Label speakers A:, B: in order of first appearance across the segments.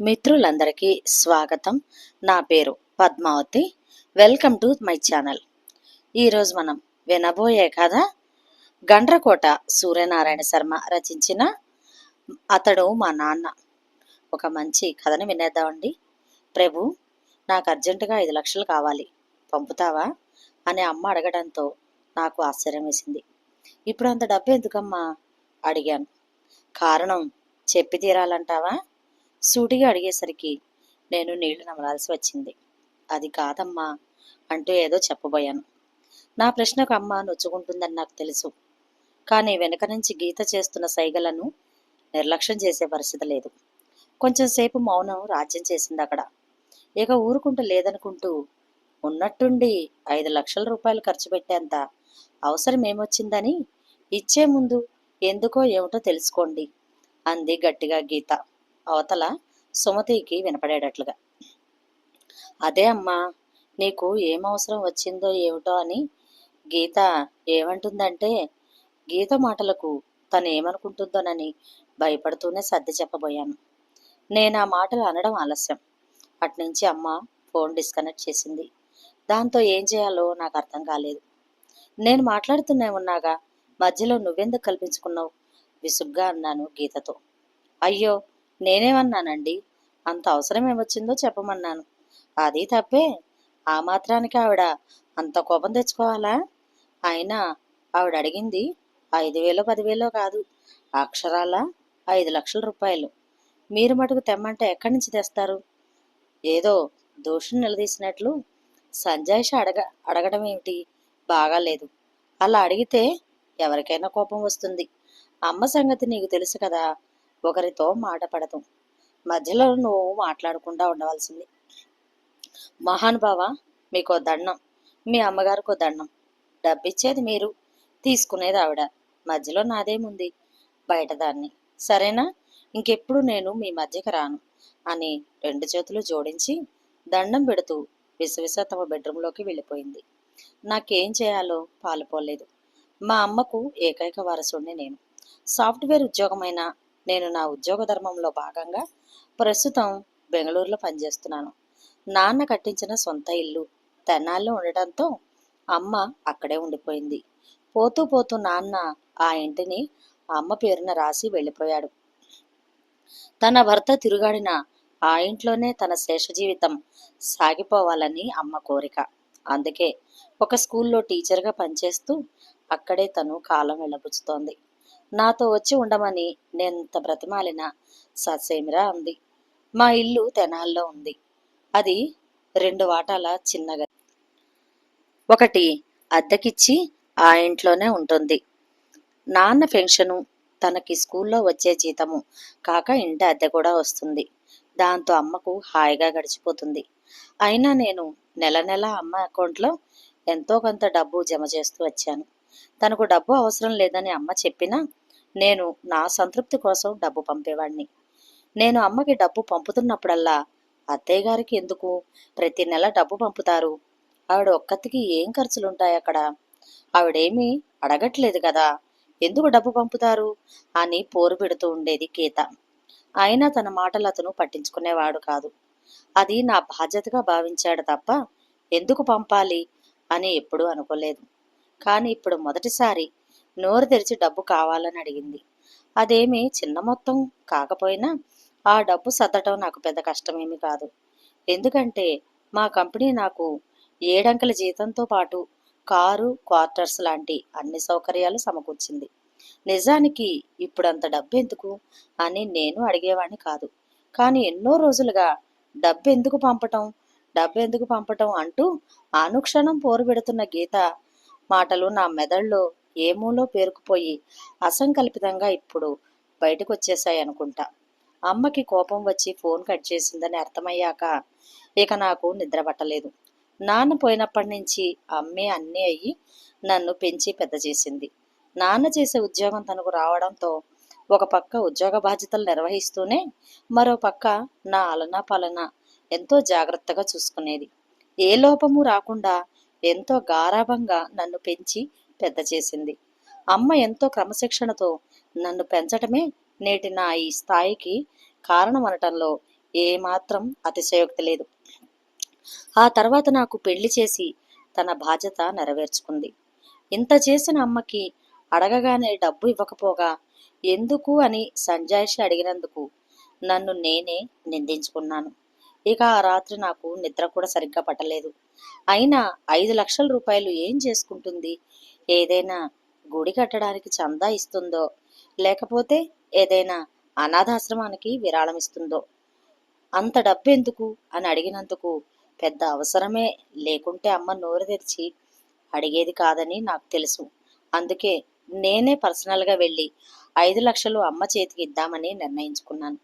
A: మిత్రులందరికీ స్వాగతం. నా పేరు Padmavathi. Welcome to my channel. ఈరోజు మనం వినబోయే కథ గండ్రకోట సూర్యనారాయణ శర్మ రచించిన అతడు మా నాన్న. ఒక మంచి కథను వినేద్దామండి. ప్రభు నాకు అర్జెంటుగా ఐదు లక్షలు కావాలి. పంపుతావా? అని అమ్మ అడగడంతో నాకు ఆశ్చర్యం వేసింది. ఇప్పుడు అంత డబ్బు ఎందుకమ్మా? అడిగాను. కారణం చెప్పి తీరాలంటావా? సూటిగా అడిగేసరికి నేను నీళ్ళు నమలాల్సి వచ్చింది. అది కాదమ్మా అంటూ ఏదో చెప్పబోయాను. నా ప్రశ్నకు అమ్మ నొచ్చుకుంటుందని నాకు తెలుసు. కానీ వెనక నుంచి గీత చేస్తున్న సైగలను నిర్లక్ష్యం చేసే పరిస్థితి లేదు. కొంచెం సేపు మౌనం రాజ్యం చేసింది అక్కడ. ఇక ఊరుకుంటూ లేదనుకుంటూ ఉన్నట్టుండి ఐదు లక్షల రూపాయలు ఖర్చు పెట్టేంత అవసరం ఏమొచ్చిందని ఇచ్చే ముందు ఎందుకో ఏమిటో తెలుసుకోండి అంది గట్టిగా గీత. అవతల సుమతికి వినపడేటట్లుగా. అదే అమ్మా నీకు ఏం అవసరం వచ్చిందో ఏమిటో అని గీత ఏమంటుందంటే గీత మాటలకు తను ఏమనుకుంటుందోనని భయపడుతూనే సర్ది చెప్పబోయాను. నేను ఆ మాటలు అనడం ఆలస్యం. అట్నుంచి అమ్మ ఫోన్ డిస్కనెక్ట్ చేసింది. దాంతో ఏం చేయాలో నాకు అర్థం కాలేదు. నేను మాట్లాడుతూనే ఉన్నాగా మధ్యలో నువ్వెందుకు కల్పించుకున్నావు? విసుగ్గా అన్నాను గీతతో. అయ్యో నేనేమన్నానండి? అంత అవసరం ఏమొచ్చిందో చెప్పమన్నాను. అది తప్పే. ఆ మాత్రానికి ఆవిడ అంత కోపం తెచ్చుకోవాలా? అయినా ఆవిడ అడిగింది ఐదు వేలో పదివేలో కాదు. అక్షరాల? ఐదు లక్షల రూపాయలు. మీరు మటుకు తెమ్మంటే ఎక్కడి నుంచి తెస్తారు? ఏదో దోషం నిలదీసినట్లు సంజాయిష అడగ అడగడం ఏమిటి? బాగాలేదు. అలా అడిగితే ఎవరికైనా కోపం వస్తుంది. అమ్మ సంగతి నీకు తెలుసు కదా? ఒకరితో మాట పడదు మధ్యలో నువ్వు మాట్లాడకుండా ఉండవలసింది. మహానుభావ మీకో దండం. మీ అమ్మగారికో దండం. డబ్బిచ్చేది మీరు. తీసుకునేది ఆవిడ. మధ్యలో నాదేముంది? బయట దాన్ని. సరేనా? ఇంకెప్పుడు నేను మీ మధ్యకి రాను అని రెండు చేతులు జోడించి దండం పెడుతూ విసవిస తమ బెడ్రూమ్లోకి వెళ్ళిపోయింది. నాకేం చేయాలో పాలుపోలేదు మా అమ్మకు ఏకైక వారసుడిని నేను. సాఫ్ట్వేర్ ఉద్యోగమైన నేను నా ఉద్యోగ ధర్మంలో భాగంగా ప్రస్తుతం బెంగళూరులో పనిచేస్తున్నాను. నాన్న కట్టించిన సొంత ఇల్లు తెనాల్లో ఉండటంతో అమ్మ అక్కడే ఉండిపోయింది. పోతూ పోతూ నాన్న ఆ ఇంటిని అమ్మ పేరున రాసి వెళ్ళిపోయాడు. తన భర్త తిరుగాడిన ఆ ఇంట్లోనే తన శేష జీవితం సాగిపోవాలని అమ్మ కోరిక. అందుకే ఒక స్కూల్లో టీచర్గా పనిచేస్తూ అక్కడే తను కాలం వెళ్ళబుచ్చుతోంది. నాతో వచ్చి ఉండమని నేంత బ్రతిమాలిన? ససేమిరా అంది. మా ఇల్లు తెనాల్లో ఉంది. అది రెండు వాటాల చిన్నగా. ఒకటి అద్దెకిచ్చి ఆ ఇంట్లోనే ఉంటుంది. నాన్న పెన్షను తనకి స్కూల్లో వచ్చే జీతము కాక ఇంటి అద్దె కూడా వస్తుంది. దాంతో అమ్మకు హాయిగా గడిచిపోతుంది. అయినా నేను నెల నెల అమ్మ అకౌంట్లో ఎంతో కొంత డబ్బు జమ చేస్తూ వచ్చాను. తనకు డబ్బు అవసరం లేదని అమ్మ చెప్పినా నేను నా సంతృప్తి కోసం డబ్బు పంపేవాడిని నేను అమ్మకి డబ్బు పంపుతున్నప్పుడల్లా అత్తయ్య గారికి ఎందుకు? ప్రతి నెల డబ్బు పంపుతారు. ఆవిడ ఒక్కతికి ఏం ఖర్చులుంటాయి అక్కడ? ఆవిడేమీ అడగట్లేదు కదా ఎందుకు డబ్బు పంపుతారు? అని పోరు పెడుతూ ఉండేది గీత. అయినా తన మాటలు అతను పట్టించుకునేవాడు కాదు. అది నా బాధ్యతగా భావించాడు తప్ప ఎందుకు పంపాలి అని ఎప్పుడూ అనుకోలేదు. కానీ ఇప్పుడు మొదటిసారి నోరు తెరిచి డబ్బు కావాలని అడిగింది. అదేమి చిన్న మొత్తం కాకపోయినా ఆ డబ్బు సర్దటం నాకు పెద్ద కష్టమేమి కాదు. ఎందుకంటే మా కంపెనీ నాకు ఏడంకల జీతంతో పాటు కారు క్వార్టర్స్ లాంటి అన్ని సౌకర్యాలు సమకూర్చింది. నిజానికి ఇప్పుడంత డబ్బు ఎందుకు అని నేను అడిగేవాణ్ణి కాదు. కానీ ఎన్నో రోజులుగా డబ్బు ఎందుకు పంపటం డబ్బు ఎందుకు పంపటం అంటూ అనుక్షణం పోరు పెడుతున్న గీత మాటలు నా మెదడులో ఏమూలో పేరుకుపోయి అసంకల్పితంగా ఇప్పుడు బయటకు వచ్చేసాయి అనుకుంటా అమ్మకి కోపం వచ్చి ఫోన్ కట్ చేసిందని అర్థమయ్యాక ఇక నాకు నిద్ర పట్టలేదు. నాన్న పోయినప్పటి నుంచి అమ్మే అన్నీ అయ్యి నన్ను పెంచి పెద్ద చేసింది. నాన్న చేసే ఉద్యోగం తనకు రావడంతో ఒక పక్క ఉద్యోగ బాధ్యతలు నిర్వహిస్తూనే మరో పక్క నా అలనా పాలన ఎంతో జాగ్రత్తగా చూసుకునేది. ఏ లోపము రాకుండా ఎంతో గారాభంగా నన్ను పెంచి పెద్ద చేసింది. అమ్మ ఎంతో క్రమశిక్షణతో నన్ను పెంచటమే నేటి నా ఈ స్థాయికి కారణమనటంలో ఏమాత్రం అతిశయోక్తి లేదు. ఆ తర్వాత నాకు పెళ్ళి చేసి తన బాధ్యత నెరవేర్చుకుంది. ఇంత చేసిన అమ్మకి అడగగానే డబ్బు ఇవ్వకపోగా ఎందుకు అని సంజాయిషి అడిగినందుకు నన్ను నేనే నిందించుకున్నాను. ఇక ఆ రాత్రి నాకు నిద్ర కూడా సరిగ్గా పట్టలేదు. అయినా ఐదు లక్షల రూపాయలు ఏం చేసుకుంటుంది? ఏదైనా గుడి కట్టడానికి చందా ఇస్తుందో లేకపోతే ఏదైనా అనాథాశ్రమానికి విరాళం ఇస్తుందో? అంత డబ్బు ఎందుకు అని అడిగినందుకు పెద్ద అవసరమే లేకుంటే అమ్మ నోరు తెరిచి అడిగేది కాదని నాకు తెలుసు. అందుకే నేనే పర్సనల్గా వెళ్ళి ఐదు లక్షలు అమ్మ చేతికి ఇద్దామని నిర్ణయించుకున్నాను.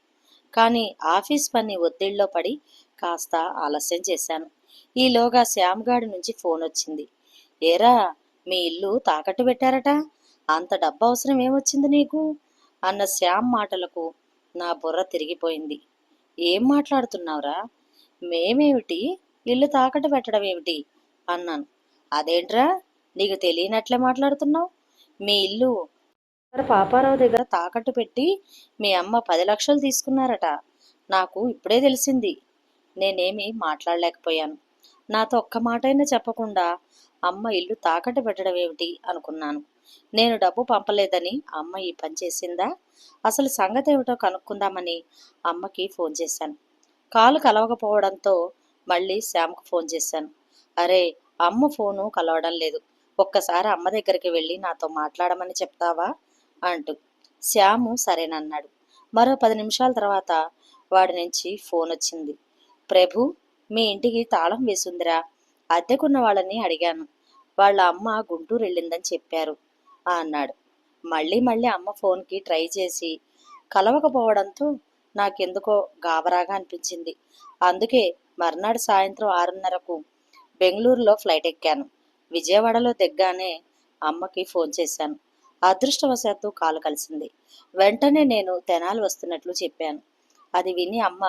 A: కానీ ఆఫీస్ పని ఒత్తిడిలో పడి కాస్త ఆలస్యం చేశాను. ఈలోగా శ్యామ్గాడి నుంచి ఫోన్ వచ్చింది. ఏరా మీ ఇల్లు తాకట్టు పెట్టారట? అంత డబ్బు అవసరం ఏమొచ్చింది నీకు? అన్న శ్యామ్ మాటలకు నా బుర్ర తిరిగిపోయింది. ఏం మాట్లాడుతున్నావురా? మేమేమిటి? ఇల్లు తాకట్టు పెట్టడం ఏమిటి అన్నాను. అదేంట్రా? నీకు తెలియనట్లే మాట్లాడుతున్నావు? మీ ఇల్లు పాపారావు దగ్గర తాకట్టు పెట్టి మీ అమ్మ పది లక్షలు తీసుకున్నారట. నాకు ఇప్పుడే తెలిసింది. నేనేమి మాట్లాడలేకపోయాను. నాతో ఒక్క మాటైనా చెప్పకుండా అమ్మ ఇల్లు తాకట్టు పెట్టడం ఏమిటి అనుకున్నాను. నేను డబ్బు పంపలేదని అమ్మ ఈ పని చేసిందా? అసలు సంగతి ఏమిటో కనుక్కుందామని అమ్మకి ఫోన్ చేశాను. కాలు కలవకపోవడంతో మళ్ళీ శ్యామ్కు ఫోన్ చేశాను. అరే అమ్మ ఫోను కలవడం లేదు. ఒక్కసారి అమ్మ దగ్గరికి వెళ్ళి నాతో మాట్లాడమని చెప్తావా? అంటూ. శ్యాము సరేనన్నాడు. మరో పది నిమిషాల తర్వాత వాడి నుంచి ఫోన్ వచ్చింది. ప్రభు మీ ఇంటికి తాళం వేసుందిరా. అద్దెకున్న వాళ్ళని అడిగాను. వాళ్ళ అమ్మ గుంటూరు వెళ్ళిందని చెప్పారు అన్నాడు. మళ్ళీ మళ్ళీ అమ్మ ఫోన్కి ట్రై చేసి కలవకపోవడంతో నాకెందుకో గాబరాగా అనిపించింది. అందుకే మర్నాడు సాయంత్రం ఆరున్నరకు బెంగళూరులో ఫ్లైట్ ఎక్కాను విజయవాడలో దిగ్గానే అమ్మకి ఫోన్ చేశాను. అదృష్టవశాత్తు కాలు కలిసింది. వెంటనే నేను తెనాలి వస్తున్నట్లు చెప్పాను. అది విని అమ్మ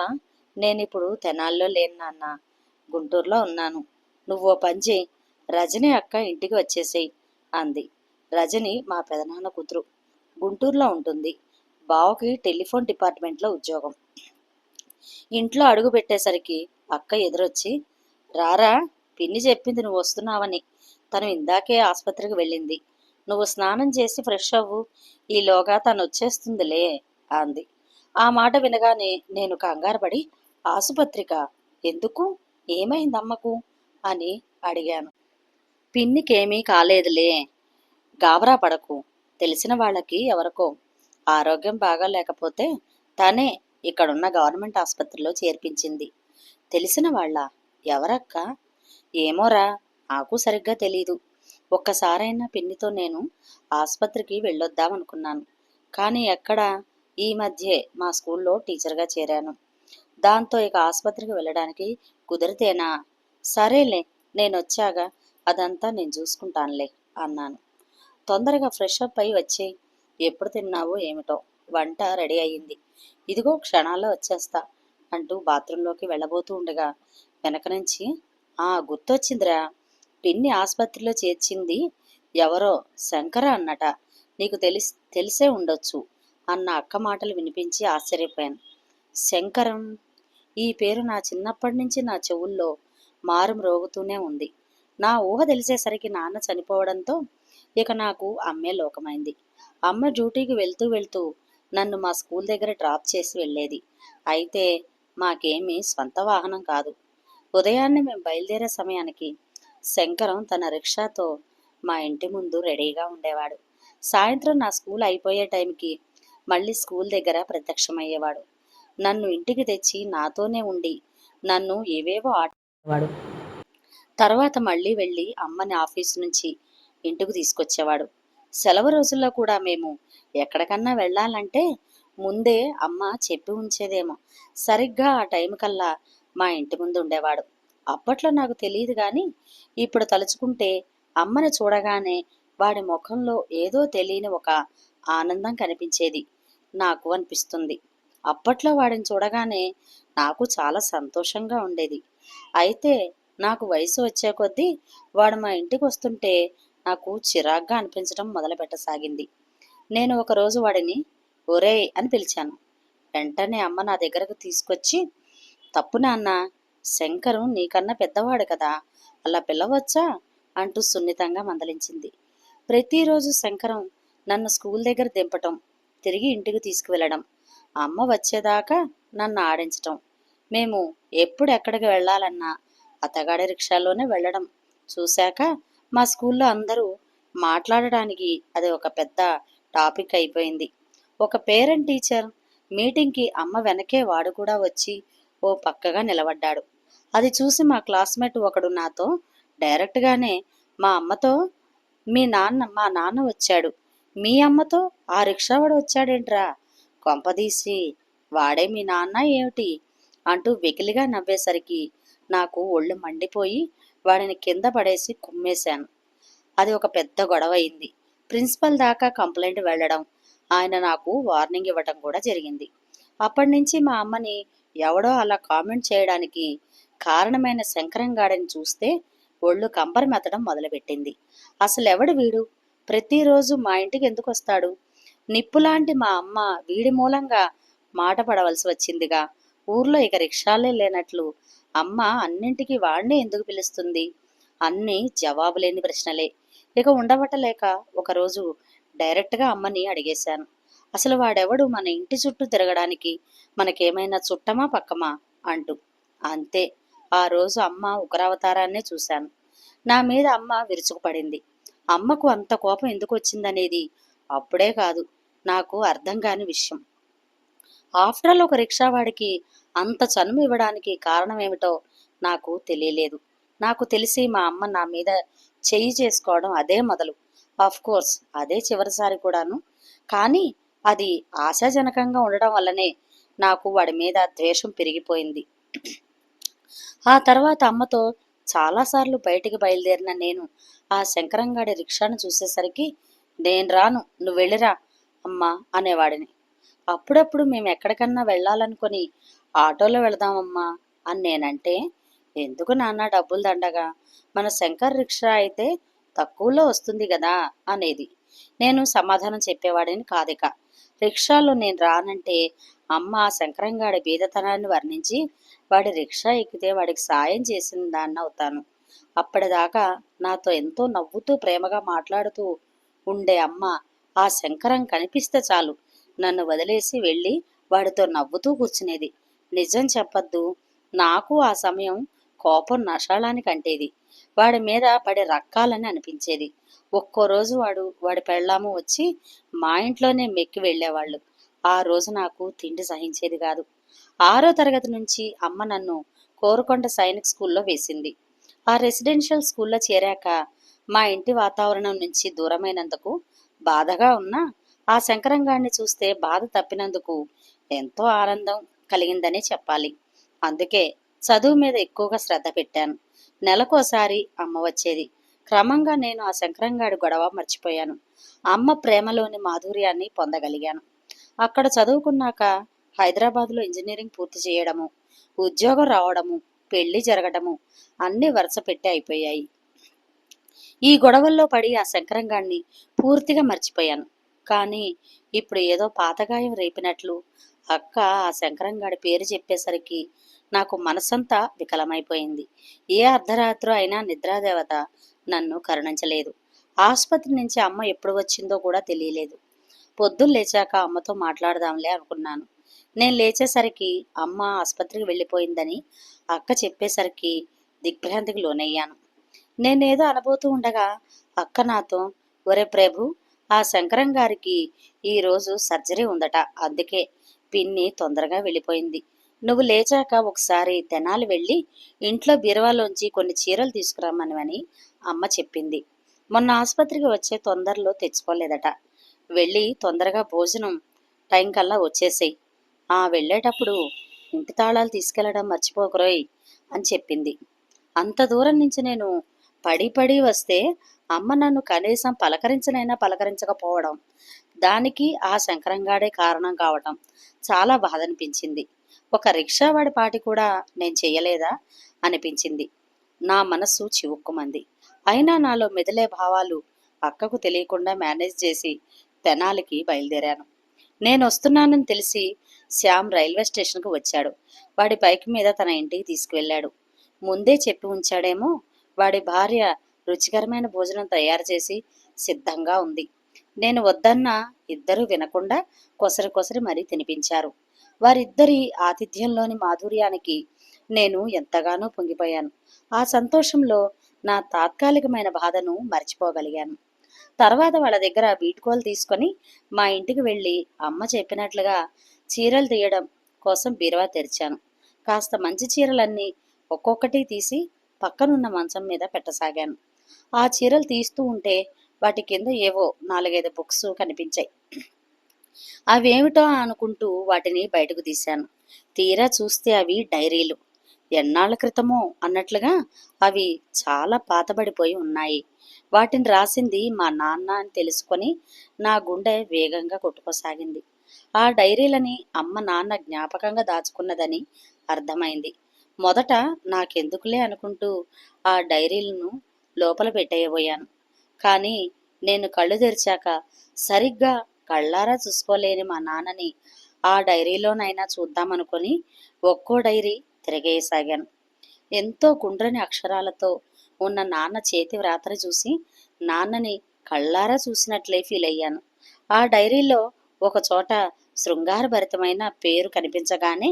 A: నేను ఇప్పుడు తెనాల్లో లేను నాన్న. గుంటూరులో ఉన్నాను. నువ్వు ఓ పని చేయి. రజని అక్క ఇంటికి వచ్చేసేయి అంది. రజని మా పెదనాన్న కూతురు. గుంటూరులో ఉంటుంది. బావకి టెలిఫోన్ డిపార్ట్మెంట్లో ఉద్యోగం. ఇంట్లో అడుగు పెట్టేసరికి అక్క ఎదురొచ్చి రారా పిన్ని చెప్పింది నువ్వు వస్తున్నావని. తను ఇందాకే ఆసుపత్రికి వెళ్ళింది. నువ్వు స్నానం చేసి ఫ్రెష్ అవ్వు. ఈలోగా తను వచ్చేస్తుందిలే అంది. ఆ మాట వినగానే నేను కంగారపడి ఆసుపత్రిక? ఎందుకు? ఏమైంది అమ్మకు అని అడిగాను. పిన్నికేమీ కాలేదులే. గాబరా పడకు. తెలిసిన వాళ్ళకి ఎవరికో ఆరోగ్యం బాగా లేకపోతే తనే ఇక్కడున్న గవర్నమెంట్ ఆసుపత్రిలో చేర్పించింది. తెలిసిన వాళ్ళ ఎవరక్క? ఏమోరా నాకు సరిగ్గా తెలీదు. ఒక్కసారైనా పిన్నితో నేను ఆసుపత్రికి వెళ్ళొద్దామనుకున్నాను. కానీ ఎక్కడ? ఈ మధ్యే మా స్కూల్లో టీచర్గా చేరాను. దాంతో ఇక ఆసుపత్రికి వెళ్ళడానికి కుదిరితేనా? సరేలే నేను వచ్చాగా అదంతా నేను చూసుకుంటానులే అన్నాను. తొందరగా ఫ్రెష్ అప్ అయి వచ్చేయి. ఎప్పుడు తిన్నావో ఏమిటో. వంట రెడీ అయ్యింది. ఇదిగో క్షణాల్లో వచ్చేస్తా అంటూ బాత్రూంలోకి వెళ్ళబోతూ ఉండగా వెనక నుంచి ఆ గుర్తొచ్చిందిరా. పిన్ని ఆసుపత్రిలో చేర్చింది ఎవరో శంకర అన్నట. నీకు తెలిసి తెలిసే ఉండొచ్చు అన్న అక్క మాటలు వినిపించి ఆశ్చర్యపోయాను. శంకరం ఈ పేరు నా చిన్నప్పటి నుంచి నా చెవుల్లో మారు రోగుతూనే ఉంది. నా ఊహ తెలిసేసరికి నాన్న చనిపోవడంతో ఇక నాకు అమ్మే లోకమైంది. అమ్మ డ్యూటీకి వెళ్తూ వెళ్తూ నన్ను మా స్కూల్ దగ్గర డ్రాప్ చేసి వెళ్ళేది. అయితే మాకేమీ స్వంత వాహనం కాదు. ఉదయాన్నే మేము బయలుదేరే సమయానికి శంకరం తన రిక్షాతో మా ఇంటి ముందు రెడీగా ఉండేవాడు. సాయంత్రం నా స్కూల్ అయిపోయే టైంకి మళ్ళీ స్కూల్ దగ్గర ప్రత్యక్షమయ్యేవాడు. నన్ను ఇంటికి తెచ్చి నాతోనే ఉండి నన్ను ఏవేవో ఆట వాడు. తర్వాత మళ్ళీ వెళ్ళి అమ్మని ఆఫీస్ నుంచి ఇంటికి తీసుకొచ్చేవాడు. సెలవు రోజుల్లో కూడా మేము ఎక్కడికన్నా వెళ్ళాలంటే ముందే అమ్మ చెప్పి ఉంచేదేమో. సరిగ్గా ఆ టైం కల్లా మా ఇంటి ముందు ఉండేవాడు. అప్పట్లో నాకు తెలియదు కానీ ఇప్పుడు తలుచుకుంటే అమ్మని చూడగానే వాడి ముఖంలో ఏదో తెలియని ఒక ఆనందం కనిపించేది. నాకు అనిపిస్తుంది. అప్పట్లో వాడిని చూడగానే నాకు చాలా సంతోషంగా ఉండేది. అయితే నాకు వయసు వచ్చే కొద్దీ వాడు మా ఇంటికి వస్తుంటే నాకు చిరాగ్గా అనిపించడం మొదలుపెట్టసాగింది. నేను ఒకరోజు వాడిని ఒరేయ్ అని పిలిచాను. వెంటనే అమ్మ నా దగ్గరకు తీసుకొచ్చి తప్పు నాన్న శంకరు నీకన్నా పెద్దవాడు కదా అలా పిలవచ్చా? అంటూ సున్నితంగా మందలించింది. ప్రతిరోజు శంకరం నన్ను స్కూల్ దగ్గర దింపటం తిరిగి ఇంటికి తీసుకువెళ్ళడం అమ్మ వచ్చేదాకా నన్ను ఆడించటం మేము ఎప్పుడు ఎక్కడికి వెళ్ళాలన్నా అతగాడి రిక్షాలోనే వెళ్ళడం చూశాక మా స్కూల్లో అందరూ మాట్లాడడానికి అది ఒక పెద్ద టాపిక్ అయిపోయింది. ఒక పేరెంట్ టీచర్ మీటింగ్కి అమ్మ వెనకే వాడు కూడా వచ్చి ఓ పక్కగా నిలబడ్డాడు. అది చూసి మా క్లాస్మేట్ ఒకడు నాతో డైరెక్ట్గానే మా అమ్మతో మీ నాన్న మా నాన్న వచ్చాడు. మీ అమ్మతో ఆ రిక్షావాడు వచ్చాడేంట్రా? కొంపదీసి వాడే మీ నాన్న ఏమిటి? అంటూ వెకిలిగా నవ్వేసరికి నాకు ఒళ్ళు మండిపోయి వాడిని కింద పడేసి కుమ్మేశాను. అది ఒక పెద్ద గొడవ అయింది. ప్రిన్సిపల్ దాకా కంప్లైంట్ వెళ్ళడం ఆయన నాకు వార్నింగ్ ఇవ్వటం కూడా జరిగింది. అప్పటి నుంచి మా అమ్మని ఎవడో అలా కామెంట్ చేయడానికి కారణమైన శంకరంగాడని చూస్తే ఒళ్ళు కంపర మెత్తడం మొదలుపెట్టింది. అసలు ఎవడు వీడు? ప్రతిరోజు మా ఇంటికి ఎందుకు వస్తాడు నిప్పులాంటి మా అమ్మ వీడి మూలంగా మాట పడవలసి వచ్చిందిగా. ఊర్లో ఇక రిక్షాలే లేనట్లు అమ్మ అన్నింటికి వాడినే ఎందుకు పిలుస్తుంది? అన్నీ జవాబు లేని ప్రశ్నలే. ఇక ఉండబట్టలేక ఒకరోజు డైరెక్ట్గా అమ్మని అడిగేశాను. అసలు వాడెవడు? మన ఇంటి చుట్టూ తిరగడానికి మనకేమైనా చుట్టమా పక్కమా? అంటూ. అంతే. ఆ రోజు అమ్మ ఉగ్రావతారాన్నే చూశాను. నా మీద అమ్మ విరుచుకుపడింది. అమ్మకు అంత కోపం ఎందుకు వచ్చిందనేది అప్పుడే కాదు. నాకు అర్థం కాని విషయం. ఆఫ్టర్ ఆల్ ఒక రిక్షావాడికి అంత చనుము ఇవ్వడానికి కారణం ఏమిటో నాకు తెలియలేదు. నాకు తెలిసి మా అమ్మ నా మీద చెయ్యి చేసుకోవడం అదే మొదలు. ఆఫ్ కోర్స్ అదే చివరిసారి కూడాను. కానీ అది ఆశాజనకంగా ఉండడం వల్లనే నాకు వాడి మీద ద్వేషం పెరిగిపోయింది. ఆ తర్వాత అమ్మతో చాలాసార్లు బయటికి బయలుదేరిన నేను ఆ శంకరంగాడి రిక్షాను చూసేసరికి నేను రాను నువ్వు వెళ్ళిరా అమ్మా అనేవాడిని. అప్పుడప్పుడు మేము ఎక్కడికన్నా వెళ్ళాలనుకొని ఆటోలో వెళదామమ్మా అని నేనంటే ఎందుకు నాన్న డబ్బులు దండగా? మన శంకర్ రిక్షా అయితే తక్కువలో వస్తుంది కదా అనేది. నేను సమాధానం చెప్పేవాడిని కాదిక. రిక్షాలో నేను రానంటే అమ్మ శంకరంగాడి బీదతనాన్ని వర్ణించి వాడి రిక్షా ఎక్కితే వాడికి సాయం చేసిన దాన్ని అవుతాను. అప్పటిదాకా నాతో ఎంతో నవ్వుతూ ప్రేమగా మాట్లాడుతూ ఉండే అమ్మ ఆ శంకరం కనిపిస్తే చాలు. నన్ను వదిలేసి వెళ్ళి వాడితో నవ్వుతూ కూర్చునేది. నిజం చెప్పద్దు. నాకు ఆ సమయం కోపం నషాళానికి అంటేది వాడి మీద పడి రక్కాలని అనిపించేది. ఒక్కో రోజు వాడు వాడి పెళ్ళాము వచ్చి మా ఇంట్లోనే మెక్కి వెళ్ళేవాళ్ళు. ఆ రోజు నాకు తిండి సహించేది కాదు. ఆరో తరగతి నుంచి అమ్మ నన్ను కోరుకొండ సైనిక్ స్కూల్లో వేసింది. ఆ రెసిడెన్షియల్ స్కూల్లో చేరాక మా ఇంటి వాతావరణం నుంచి దూరమైనందుకు బాధగా ఉన్నా ఆ శంకరంగాడిని చూస్తే బాధ తప్పినందుకు ఎంతో ఆనందం. కలిగిందనే చెప్పాలి. అందుకే చదువు మీద ఎక్కువగా శ్రద్ధ పెట్టాను. నెలకోసారి అమ్మ వచ్చేది. క్రమంగా నేను ఆ శంకరంగాడి గొడవ మర్చిపోయాను. అమ్మ ప్రేమలోని మాధుర్యాన్ని పొందగలిగాను. అక్కడ చదువుకున్నాక హైదరాబాద్లో ఇంజనీరింగ్ పూర్తి చేయడము ఉద్యోగం రావడము పెళ్ళి జరగడము అన్ని వరుస పెట్టి అయిపోయాయి. ఈ గొడవల్లో పడి ఆ శంకరంగాన్ని పూర్తిగా మర్చిపోయాను. కానీ ఇప్పుడు ఏదో పాతగాయం రేపినట్లు అక్క ఆ శంకరంగాడి పేరు చెప్పేసరికి నాకు మనసంతా వికలమైపోయింది. ఏ అర్ధరాత్రి అయినా నిద్రాదేవత నన్ను కరుణించలేదు. ఆసుపత్రి నుంచి అమ్మ ఎప్పుడు వచ్చిందో కూడా తెలియలేదు. పొద్దున్న లేచాక అమ్మతో మాట్లాడదాంలే అనుకున్నాను. నేను లేచేసరికి అమ్మ ఆసుపత్రికి వెళ్ళిపోయిందని అక్క చెప్పేసరికి దిగ్భ్రాంతికి లోనయ్యాను. నేనేదో అనబోతూ ఉండగా అక్క నాతో ఒరే ప్రభు ఆ శంకరం గారికి ఈరోజు సర్జరీ ఉందట అందుకే పిన్ని తొందరగా వెళ్ళిపోయింది. నువ్వు లేచాక ఒకసారి తెనాలి వెళ్ళి ఇంట్లో బీరువాలోంచి కొన్ని చీరలు తీసుకురమ్మని అమ్మ చెప్పింది. మొన్న ఆసుపత్రికి వచ్చే తొందరలో తెచ్చుకోలేదట. వెళ్ళి తొందరగా భోజనం టైం కల్లా వచ్చేసేయి. ఆ వెళ్ళేటప్పుడు ఇంటి తాళాలు తీసుకెళ్ళడం మర్చిపోకరోయ్ అని చెప్పింది. అంత దూరం నుంచి నేను పడి పడి వస్తే అమ్మ నన్ను కనీసం పలకరించనైనా పలకరించకపోవడం దానికి ఆ శంకరంగాడే కారణం కావటం చాలా బాధ అనిపించింది ఒక రిక్షావాడి పాటి కూడా నేను చెయ్యలేదా అనిపించింది. నా మనస్సు చివుక్కుమంది. అయినా నాలో మెదిలే భావాలు అక్కకు తెలియకుండా మేనేజ్ చేసి తెనాలికి బయలుదేరాను. నేను వస్తున్నానని తెలిసి శ్యామ్ రైల్వే స్టేషన్కు వచ్చాడు. వాడి బైక్ మీద తన ఇంటికి తీసుకువెళ్ళాడు. ముందే చెప్పి ఉంచాడేమో వాడి భార్య రుచికరమైన భోజనం తయారు చేసి సిద్ధంగా ఉంది. నేను వద్దన్నా ఇద్దరూ వినకుండా కొసరి కొసరి మరీ తినిపించారు. వారిద్దరి ఆతిథ్యంలోని మాధుర్యానికి నేను ఎంతగానో పొంగిపోయాను. ఆ సంతోషంలో నా తాత్కాలికమైన బాధను మర్చిపోగలిగాను. తర్వాత వాళ్ళ దగ్గర వీడ్కోలు తీసుకొని మా ఇంటికి వెళ్ళి అమ్మ చెప్పినట్లుగా చీరలు తీయడం కోసం బీరువా తెరిచాను. కాస్త మంచి చీరలన్నీ ఒక్కొక్కటి తీసి పక్కనున్న మంచం మీద పెట్టసాగాను. ఆ చీరలు తీస్తూ ఉంటే వాటి కింద ఏవో నాలుగైదు బుక్స్ కనిపించాయి. అవేమిటో అనుకుంటూ వాటిని బయటకు తీశాను. తీరా చూస్తే అవి డైరీలు. ఎన్నాళ్ళ క్రితమో అన్నట్లుగా అవి చాలా పాతబడిపోయి ఉన్నాయి. వాటిని రాసింది మా నాన్న అని తెలుసుకొని నా గుండె వేగంగా కొట్టుకోసాగింది. ఆ డైరీలని అమ్మ నాన్న జ్ఞాపకంగా దాచుకున్నదని అర్థమైంది. మొదట నాకెందుకులే అనుకుంటూ ఆ డైరీలను లోపల పెట్టేయబోయాను. కానీ నేను కళ్ళు తెరిచాక సరిగ్గా కళ్ళారా చూసుకోలేని మా నాన్నని ఆ డైరీలోనైనా చూద్దామనుకొని ఒక్కో డైరీ తిరగేయసాగాను ఎంతో గుండ్రని అక్షరాలతో ఉన్న నాన్న చేతి వ్రాతను చూసి నాన్నని కళ్ళారా చూసినట్లే ఫీల్ అయ్యాను. ఆ డైరీలో ఒకచోట శృంగారభరితమైన పేరు కనిపించగానే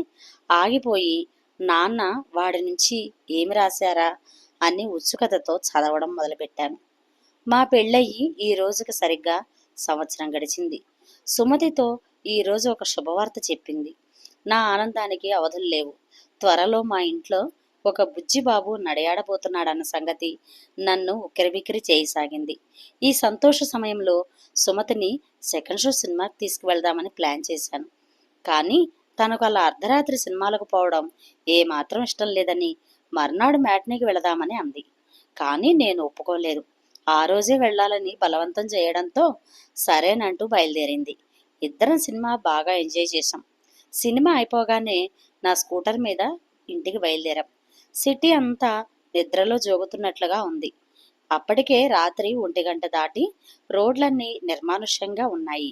A: ఆగిపోయి నాన్న వాడి నుంచి ఏమి రాశారా అని ఉత్సుకతతో చదవడం మొదలుపెట్టాను. మా పెళ్ళయి ఈ రోజుకి సరిగ్గా సంవత్సరం గడిచింది. సుమతితో ఈరోజు ఒక శుభవార్త చెప్పింది. నా ఆనందానికి అవధులు లేవు. త్వరలో మా ఇంట్లో ఒక బుజ్జిబాబు నడయాడబోతున్నాడన్న సంగతి నన్ను ఉక్కిరిబిక్కిరి చేయసాగింది. ఈ సంతోష సమయంలో సుమతిని సెకండ్ షో సినిమాకి తీసుకువెళ్దామని ప్లాన్ చేశాను. కానీ తనకు అలా అర్ధరాత్రి సినిమాలకు పోవడం ఏమాత్రం ఇష్టం లేదని మర్నాడు మ్యాట్నీకి వెళదామని అంది. కానీ నేను ఒప్పుకోలేదు. ఆ రోజే వెళ్ళాలని బలవంతం చేయడంతో సరేనంటూ బయలుదేరింది. ఇద్దరం సినిమా బాగా ఎంజాయ్ చేశాం. సినిమా అయిపోగానే నా స్కూటర్ మీద ఇంటికి బయలుదేరాం. సిటీ అంతా నిద్రలో జోగుతున్నట్లుగా ఉంది. అప్పటికే రాత్రి ఒంటి గంట దాటి రోడ్లన్నీ నిర్మానుష్యంగా ఉన్నాయి.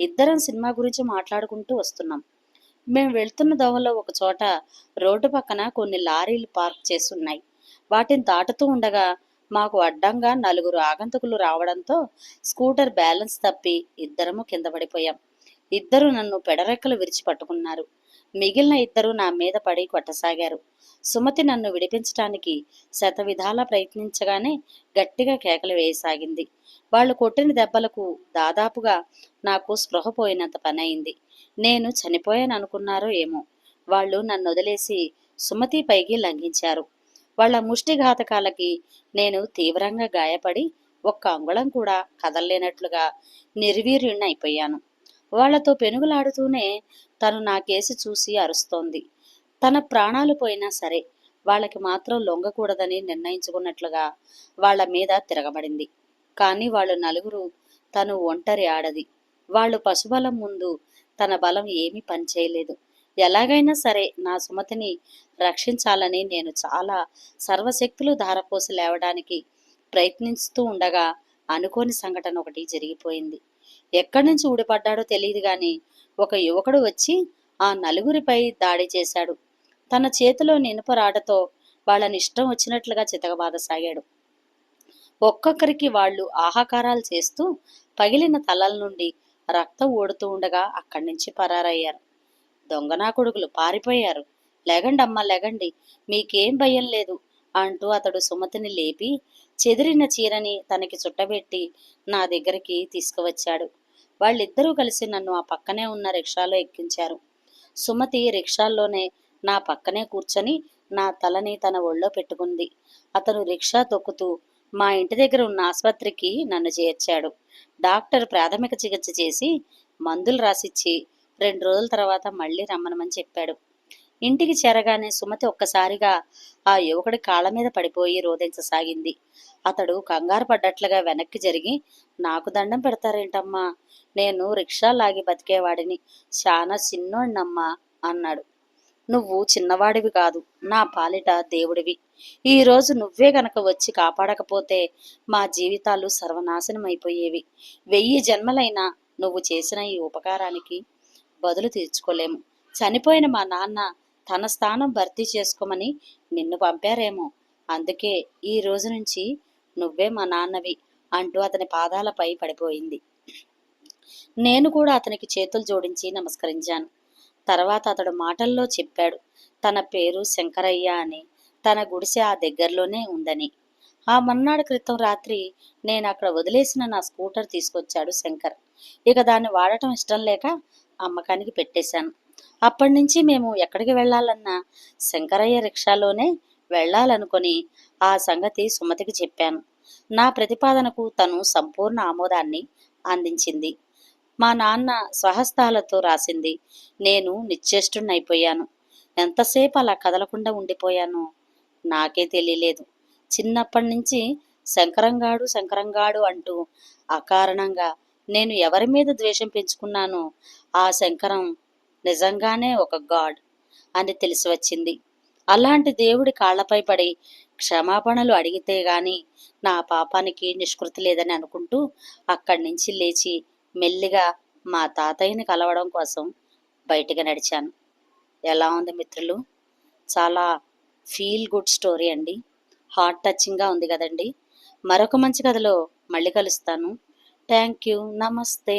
A: ఇద్దరం సినిమా గురించి మాట్లాడుకుంటూ వస్తున్నాం. మేము వెళ్తున్న దోవలో ఒక చోట రోడ్డు పక్కన కొన్ని లారీలు పార్క్ చేసి ఉన్నాయి వాటిని దాటుతూ ఉండగా మాకు అడ్డంగా నలుగురు ఆగంతకులు రావడంతో స్కూటర్ బ్యాలెన్స్ తప్పి ఇద్దరము కింద పడిపోయాం. ఇద్దరు నన్ను పెడరెక్కలు విరిచి పట్టుకున్నారు. మిగిలిన ఇద్దరు నా మీద పడి కొట్టసాగారు. సుమతి నన్ను విడిపించటానికి శతవిధాలా ప్రయత్నించగానే గట్టిగా కేకలు వేయసాగింది. వాళ్ళు కొట్టిన దెబ్బలకు దాదాపుగా నాకు స్పృహ పోయినంత పని అయింది నేను చనిపోయాను అనుకున్నారో ఏమో. వాళ్ళు నన్ను వదిలేసి సుమతి పైకి లంఘించారు. వాళ్ళ ముష్టిఘాతకాలకి నేను తీవ్రంగా గాయపడి ఒక్క అంగుళం కూడా కదలలేనట్లుగా నిర్వీర్యుణ్ణి అయిపోయాను వాళ్ళతో పెనుగులాడుతూనే తను నా కేసి చూసి అరుస్తోంది. తన ప్రాణాలు పోయినా సరే వాళ్ళకి మాత్రం లొంగకూడదని నిర్ణయించుకున్నట్లుగా వాళ్ళ మీద తిరగబడింది. కానీ వాళ్ళు నలుగురు తను ఒంటరి ఆడది. వాళ్ళు పశుబలం ముందు తన బలం ఏమీ పనిచేయలేదు. ఎలాగైనా సరే నా సుమతిని రక్షించాలని నేను చాలా సర్వశక్తులు ధారపోసి లేవడానికి ప్రయత్నిస్తూ ఉండగా అనుకోని సంఘటన ఒకటి జరిగిపోయింది. ఎక్కడి నుంచి ఊడిపడ్డాడో తెలియదు కానీ ఒక యువకుడు వచ్చి ఆ నలుగురిపై దాడి చేశాడు. తన చేతిలో ఇనుప రాడతో వాళ్ళని ఇష్టం వచ్చినట్లుగా చితకబాదసాగాడు ఒక్కొక్కరికి వాళ్ళు ఆహాకారాలు చేస్తూ పగిలిన తలల నుండి రక్తం ఓడుతూ ఉండగా అక్కడి నుంచి పరారయ్యారు. దొంగనా కొడుకులు పారిపోయారు. లెగండమ్మా లెగండి. మీకేం భయం లేదు అంటూ అతడు సుమతిని లేపి చెదిరిన చీరని తనకి చుట్టబెట్టి నా దగ్గరికి తీసుకువచ్చాడు. వాళ్ళిద్దరూ కలిసి నన్ను ఆ పక్కనే ఉన్న రిక్షాలో ఎక్కించారు. సుమతి రిక్షాల్లోనే నా పక్కనే కూర్చొని నా తలని తన ఒళ్ళో పెట్టుకుంది. అతను రిక్షా తొక్కుతూ మా ఇంటి దగ్గర ఉన్న ఆసుపత్రికి నన్ను చేర్చాడు. డాక్టర్ ప్రాథమిక చికిత్స చేసి మందులు రాసిచ్చి రెండు రోజుల తర్వాత మళ్ళీ రమ్మనమని చెప్పాడు. ఇంటికి చేరగానే సుమతి ఒక్కసారిగా ఆ యువకుడి కాళ్ళ మీద పడిపోయి రోధించసాగింది. అతడు కంగారు పడ్డట్లుగా వెనక్కి జరిగి నాకు దండం పెడతారేంటమ్మా? నేను రిక్షా లాగి బతికేవాడిని. చాలా చిన్నోడినమ్మా అన్నాడు. నువ్వు చిన్నవాడివి కాదు నా పాలిట దేవుడివి. ఈరోజు నువ్వే గనక వచ్చి కాపాడకపోతే మా జీవితాలు సర్వనాశనం అయిపోయేవి వెయ్యి జన్మలైనా నువ్వు చేసిన ఈ ఉపకారానికి బదులు తీర్చుకోలేము. చనిపోయిన మా నాన్న తన స్థానం భర్తీ చేసుకోమని నిన్ను పంపారేమో. అందుకే ఈ రోజు నుంచి నువ్వే మా నాన్నవి అంటూ అతని పాదాలపై పడిపోయింది. నేను కూడా అతనికి చేతులు జోడించి నమస్కరించాను. తర్వాత అతడు మాటల్లో చెప్పాడు తన పేరు శంకరయ్య అని తన గుడిసె ఆ దగ్గరలోనే ఉందని. ఆ మన్నాడు క్రితం రాత్రి నేను అక్కడ వదిలేసిన నా స్కూటర్ తీసుకొచ్చాడు శంకర్. ఇక దాన్ని వాడటం ఇష్టం లేక అమ్మకానికి పెట్టేశాను. అప్పటి నుంచి మేము ఎక్కడికి వెళ్ళాలన్నా శంకరయ్య రిక్షాలోనే వెళ్ళాలనుకొని ఆ సంగతి సుమతికి చెప్పాను. నా ప్రతిపాదనకు తను సంపూర్ణ ఆమోదాన్ని అందించింది. మా నాన్న స్వహస్తాలతో రాసింది నేను నిశ్చేష్టున్నైపోయాను ఎంతసేపు అలా కదలకుండా ఉండిపోయానో నాకే తెలియలేదు. చిన్నప్పటి నుంచి శంకరంగాడు శంకరంగాడు అంటూ అకారణంగా నేను ఎవరి మీద ద్వేషం పెంచుకున్నానో ఆ శంకరం నిజంగానే ఒక గాడ్ అని తెలిసి వచ్చింది. అలాంటి దేవుడి కాళ్ళపై పడి క్షమాపణలు అడిగితే గాని నా పాపానికి నిష్కృతి లేదని అనుకుంటూ అక్కడి నుంచి లేచి మెల్లిగా మా తాతయ్యని కలవడం కోసం బయటికి నడిచాను. ఎలా ఉంది మిత్రులు? చాలా ఫీల్ గుడ్ స్టోరీ అండి. హార్ట్ టచింగ్గా ఉంది కదండి. మరొక మంచి కథలో మళ్ళీ కలుస్తాను. థ్యాంక్ యూ నమస్తే.